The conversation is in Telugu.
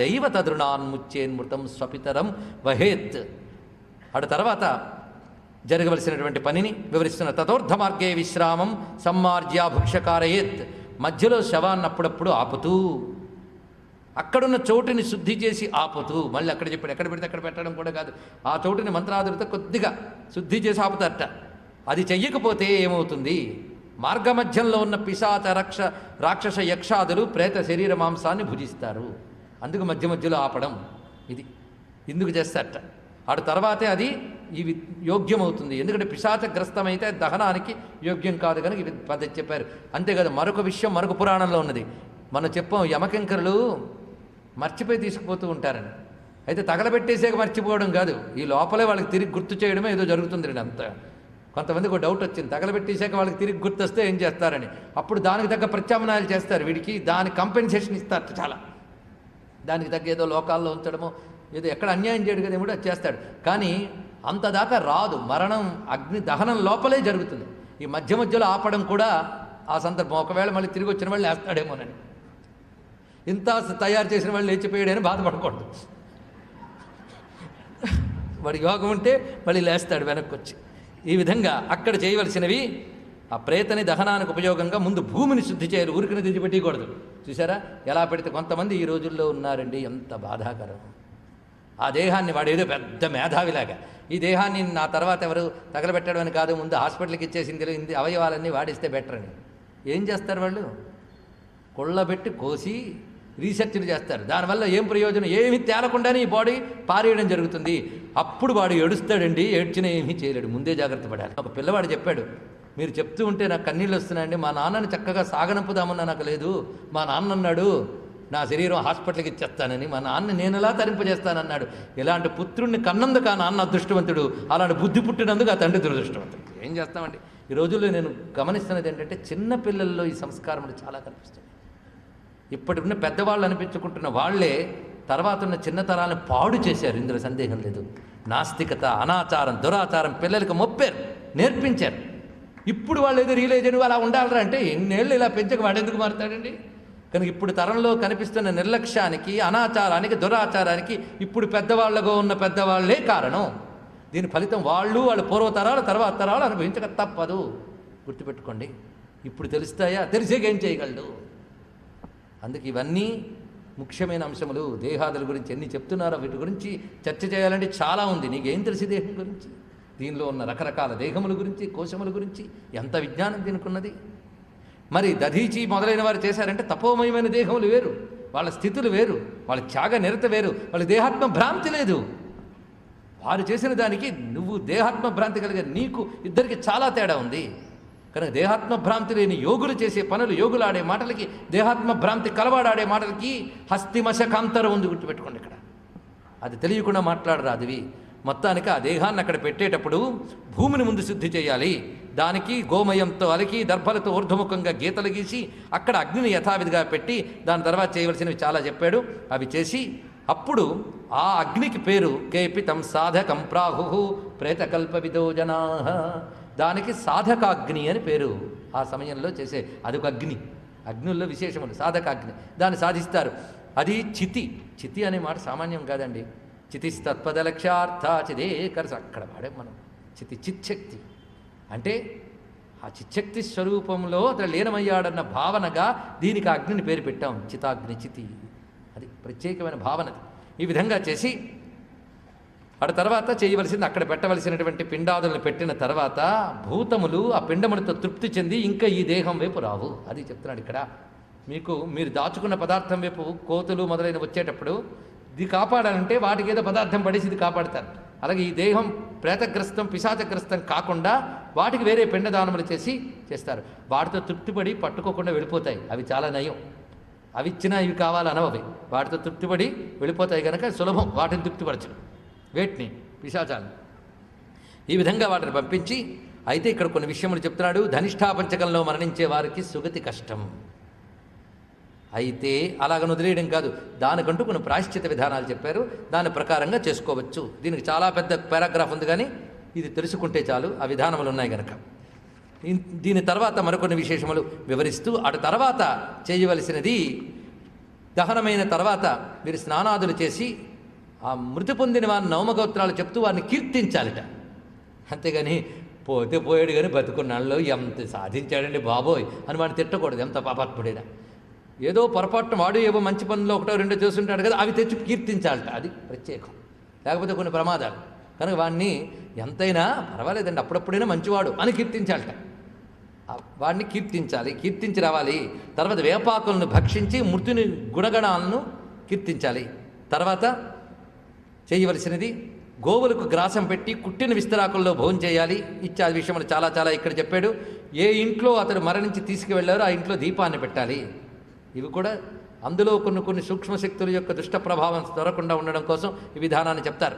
తదైవ తదృణాన్ముచ్చేన్మృతం స్వపితరం వహేత్. అటు తర్వాత జరగవలసినటువంటి పనిని వివరిస్తున్న తథోర్థ మార్గే విశ్రామం సమ్మార్జ్యా భుక్షకారయేత్. మధ్యలో శవాన్ని అప్పుడప్పుడు ఆపుతూ అక్కడున్న చోటుని శుద్ధి చేసి ఆపుతూ మళ్ళీ అక్కడ చెప్పాడు ఎక్కడ పెడితే అక్కడ పెట్టడం కూడా కాదు. ఆ చోటుని మంత్రాదులతో కొద్దిగా శుద్ధి చేసి ఆపుతారట. అది చెయ్యకపోతే ఏమవుతుంది? మార్గమధ్యంలో ఉన్న పిశాచ రక్ష రాక్షస యక్షాదులు ప్రేత శరీర మాంసాన్ని భుజిస్తారు. అందుకు మధ్య మధ్యలో ఆపడం ఇది. ఎందుకు చేస్తారట? ఆడు తర్వాతే అది ఇవి యోగ్యమవుతుంది. ఎందుకంటే పిశాచగ్రస్తమైతే దహనానికి యోగ్యం కాదు కనుక ఇవి పద్ధతి చెప్పారు. అంతేకాదు మరొక విషయం మరొక పురాణంలో ఉన్నది. మనం చెప్పాం యమకింకరులు మర్చిపోయి తీసుకుపోతూ ఉంటారని. అయితే తగలబెట్టేసాక మర్చిపోవడం కాదు. ఈ లోపలే వాళ్ళకి తిరిగి గుర్తు చేయడమే ఏదో జరుగుతుంది రండి అంత. కొంతమందికి ఒక డౌట్ వచ్చింది. తగలబెట్టేసాక వాళ్ళకి తిరిగి గుర్తొస్తే ఏం చేస్తారని. అప్పుడు దానికి తగ్గ ప్రత్యామ్నాయాలు చేస్తారు వీడికి. దాని కంపెన్సేషన్ ఇస్తారు చాలా. దానికి తగ్గ ఏదో లోకాల్లో ఉంచడమో ఏదో ఎక్కడ అన్యాయం చేయడు కదా ఏమిటో చేస్తాడు. కానీ అంతదాకా రాదు. మరణం అగ్ని దహనం లోపలే జరుగుతుంది. ఈ మధ్య మధ్యలో ఆపడం కూడా ఆ సందర్భం. ఒకవేళ మళ్ళీ తిరిగి వచ్చిన వాళ్ళు వేస్తాడేమోనని ఇంత తయారు చేసిన వాళ్ళు లేచిపోయాడని బాధపడకూడదు. వాడి యోగం ఉంటే మళ్ళీ లేస్తాడు వెనక్కి వచ్చి ఈ విధంగా అక్కడ చేయవలసినవి ఆ ప్రేతని దహనానికి ఉపయోగంగా ముందు భూమిని శుద్ధి చేయాలి. ఊరికని తెచ్చిపెట్టకూడదు చూసారా ఎలా పెడితే కొంతమంది ఈ రోజుల్లో ఉన్నారండి ఎంత బాధాకరం. ఆ దేహాన్ని వాడు ఏదో పెద్ద మేధావిలాగా. ఈ దేహాన్ని నా తర్వాత ఎవరు తగలబెట్టడం అని కాదు ముందు హాస్పిటల్కి ఇచ్చేసింది ఇంది అవయవాలన్నీ వాడిస్తే బెటర్ అని. ఏం చేస్తారు వాళ్ళు? కొళ్ళబెట్టి కోసి రీసెర్చ్లు చేస్తారు. దానివల్ల ఏం ప్రయోజనం? ఏమి తేలకుండానే ఈ బాడీ పారేయడం జరుగుతుంది. అప్పుడు వాడు ఏడుస్తాడండి ఏడ్చినా ఏమీ చేయలేడు. ముందే జాగ్రత్త పడాలి. ఒక పిల్లవాడు చెప్పాడు మీరు చెప్తూ ఉంటే నాకు కన్నీళ్ళు వస్తున్నాయండి. మా నాన్నని చక్కగా సాగనంపుదామన్నా నాకు లేదు. మా నాన్న అన్నాడు నా శరీరం హాస్పిటల్కి ఇచ్చేస్తానని. మా నాన్న నేను ఎలా తరింపజేస్తానన్నాడు. ఇలాంటి పుత్రుణ్ణి కన్నందుకు ఆ నాన్న అదృష్టవంతుడు. అలాంటి బుద్ధి పుట్టినందుకు ఆ తండ్రి దురదృష్టవంతుడు. ఏం చేస్తామండి? ఈ రోజుల్లో నేను గమనిస్తున్నది ఏంటంటే చిన్న పిల్లల్లో ఈ సంస్కారం చాలా కనిపిస్తుంది. ఇప్పటి ఉన్న పెద్దవాళ్ళు అనిపించుకుంటున్న వాళ్ళే తర్వాత ఉన్న చిన్న తరాలను పాడు చేశారు. ఇందులో సందేహం లేదు. నాస్తికత అనాచారం దురాచారం పిల్లలకు మొప్పారు నేర్పించారు. ఇప్పుడు వాళ్ళు ఏదో రియలైజ్ అయిన అలా ఉండాలరా అంటే ఎన్నేళ్ళు ఇలా పెంచక వాడెందుకు మారుతాడండి? కనుక ఇప్పుడు తరంలో కనిపిస్తున్న నిర్లక్ష్యానికి అనాచారానికి దురాచారానికి ఇప్పుడు పెద్దవాళ్ళగా ఉన్న పెద్దవాళ్ళే కారణం. దీని ఫలితం వాళ్ళు వాళ్ళ పూర్వతరాలు తర్వాత తరాలు అనుభవించక తప్పదు. గుర్తుపెట్టుకోండి. ఇప్పుడు తెలుస్తాయా? తెలిసేకేం చేయగలడు? అందుకే ఇవన్నీ ముఖ్యమైన అంశములు. దేహాదుల గురించి ఎన్ని చెప్తున్నారో వీటి గురించి చర్చ చేయాలంటే చాలా ఉంది. నీకేం తెలిసి దేహం గురించి? దీనిలో ఉన్న రకరకాల దేహముల గురించి కోశముల గురించి ఎంత విజ్ఞానం దీనికున్నది? మరి దధీచి మొదలైన వారు చేశారంటే తపోమయమైన దేహములు వేరు వాళ్ళ స్థితులు వేరు వాళ్ళ త్యాగ నిరత వేరు వాళ్ళ దేహాత్మ భ్రాంతి లేదు. వారు చేసిన దానికి నువ్వు దేహాత్మ భ్రాంతి కలిగే నీకు ఇద్దరికి చాలా తేడా ఉంది. కనుక దేహాత్మ భ్రాంతి లేని యోగులు చేసే పనులు యోగులు ఆడే మాటలకి దేహాత్మ భ్రాంతి కలవాడాడే మాటలకి హస్తిమశకాంతరం ఉంది గుర్తుపెట్టుకోండి ఇక్కడ. అది తెలియకుండా మాట్లాడరు మొత్తానికి ఆ దేహాన్ని అక్కడ పెట్టేటప్పుడు భూమిని ముందు శుద్ధి చేయాలి. దానికి గోమయంతో అలికి దర్భలతో ఊర్ధముఖంగా గీతలు గీసి అక్కడ అగ్నిని యథావిధిగా పెట్టి దాని తర్వాత చేయవలసినవి చాలా చెప్పాడు. అవి చేసి అప్పుడు ఆ అగ్నికి పేరు కేపితం సాధకం ప్రాహు ప్రేతకల్ప విదోజనా దానికి సాధకాగ్ని అని పేరు ఆ సమయంలో చేసే అదొక అగ్ని. అగ్నుల్లో విశేషములు సాధకాగ్ని. దాన్ని సాధిస్తారు. అది చితి. చితి అనే మాట సామాన్యం కాదండి. చితిస్తత్పదలక్ష్యార్థ లక్ష్యార్థ చిదే అక్కడ వాడే మనం చితి చిచ్చక్తి అంటే ఆ చిచ్చక్తి స్వరూపంలో అతడు లీనమయ్యాడన్న భావనగా దీనికి అగ్నిని పేరు పెట్టాం. చితాగ్ని చితి. అది ప్రత్యేకమైన భావనది. ఈ విధంగా చేసి అటు తర్వాత చేయవలసింది అక్కడ పెట్టవలసినటువంటి పిండాదులను పెట్టిన తర్వాత భూతములు ఆ పిండములతో తృప్తి చెంది ఇంకా ఈ దేహం వైపు రావు. అది చెప్తున్నాడు ఇక్కడ. మీకు మీరు దాచుకున్న పదార్థం వైపు కోతులు మొదలైన వచ్చేటప్పుడు ఇది కాపాడాలంటే వాటికి ఏదో పదార్థం పడేసి ఇది కాపాడతారు. అలాగే ఈ దేహం ప్రేతగ్రస్తం పిశాచగ్రస్తం కాకుండా వాటికి వేరే పిండదానములు చేసి చేస్తారు. వాటితో తృప్తిపడి పట్టుకోకుండా వెళ్ళిపోతాయి. అవి చాలా నయం. అవి ఇచ్చినా ఇవి కావాలనవవి వాటితో తృప్తిపడి వెళ్ళిపోతాయి కనుక సులభం. వాటిని తృప్తిపరచడం. వేటిని? పిశాచాలను. ఈ విధంగా వాటిని పంపించి అయితే ఇక్కడ కొన్ని విషయములు చెప్తున్నాడు. ధనిష్టాపంచకంలో మరణించే వారికి సుగతి కష్టం. అయితే అలాగను వదిలేయడం కాదు. దానికంటూ కొన్ని ప్రాశ్చిత విధానాలు చెప్పారు. దాని ప్రకారంగా చేసుకోవచ్చు. దీనికి చాలా పెద్ద పారాగ్రాఫ్ ఉంది కానీ ఇది తెలుసుకుంటే చాలు. ఆ విధానములు ఉన్నాయి కనుక దీని తర్వాత మరికొన్ని విశేషములు వివరిస్తూ అటు తర్వాత చేయవలసినది దహనమైన తర్వాత మీరు స్నానాదులు చేసి ఆ మృతి పొందిన వారిని నవమగోత్రాలు చెప్తూ వారిని కీర్తించాలిట. అంతేగాని పోతే పోయాడు కానీ బతుకున్నాళ్ళు ఎంత సాధించాడండి బాబోయ్ అని వాడిని తిట్టకూడదు. ఎంత పాపాత్ముడైనా. ఏదో పొరపాటున వాడు ఏవో మంచి పనులు ఒకటో రెండో చేస్తుంటాడు కదా అవి తెచ్చి కీర్తించాలట. అది ప్రత్యేకం. లేకపోతే కొన్ని ప్రమాదాలు. కనుక వాడిని ఎంతైనా పర్వాలేదండి అప్పుడప్పుడైనా మంచివాడు అని కీర్తించాలట. వాడిని కీర్తించాలి కీర్తించి రావాలి. తర్వాత వేపాకులను భక్షించి మృతుని గుణగణాలను కీర్తించాలి. తర్వాత చేయవలసినది గోవులకు గ్రాసం పెట్టి కుట్టిన విస్తరాకుల్లో భోజనం చేయాలి. ఇత్యాది విషయంలో చాలా చాలా ఇక్కడ చెప్పాడు. ఏ ఇంట్లో అతడు మరణించి తీసుకువెళ్ళారో ఆ ఇంట్లో దీపాన్ని పెట్టాలి. ఇవి కూడా అందులో కొన్ని కొన్ని సూక్ష్మశక్తుల యొక్క దుష్ట ప్రభావం దొరకకుండా ఉండడం కోసం ఈ విధానాన్ని చెప్తారు.